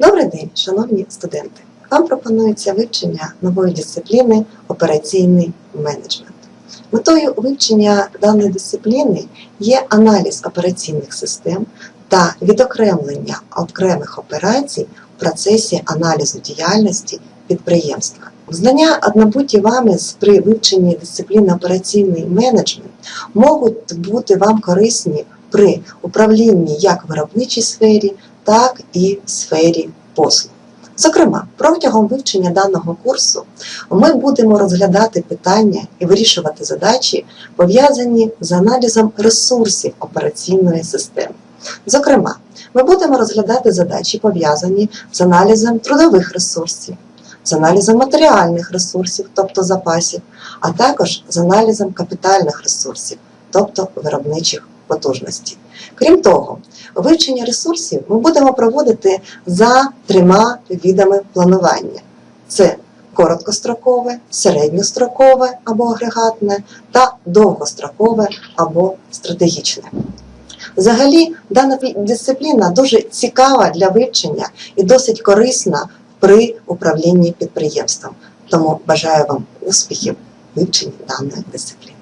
Добрий день, шановні студенти! Вам пропонується вивчення нової дисципліни операційний менеджмент. Метою вивчення даної дисципліни є аналіз операційних систем та відокремлення окремих операцій в процесі аналізу діяльності підприємства. Знання, однабуті вами при вивченні дисципліни операційний менеджмент можуть бути вам корисні при управлінні як виробничій сфері, так і в сфері послуг. Зокрема, протягом вивчення даного курсу ми будемо розглядати питання і вирішувати задачі, пов'язані з аналізом ресурсів операційної системи. Зокрема, ми будемо розглядати задачі, пов'язані з аналізом трудових ресурсів, з аналізом матеріальних ресурсів, тобто запасів, а також з аналізом капітальних ресурсів, тобто виробничих потужностей. Крім того, вивчення ресурсів ми будемо проводити за трьома видами планування: це короткострокове, середньострокове або агрегатне та довгострокове або стратегічне. Взагалі, дана дисципліна дуже цікава для вивчення і досить корисна при управлінні підприємством. Тому бажаю вам успіхів в вивченні даної дисципліни.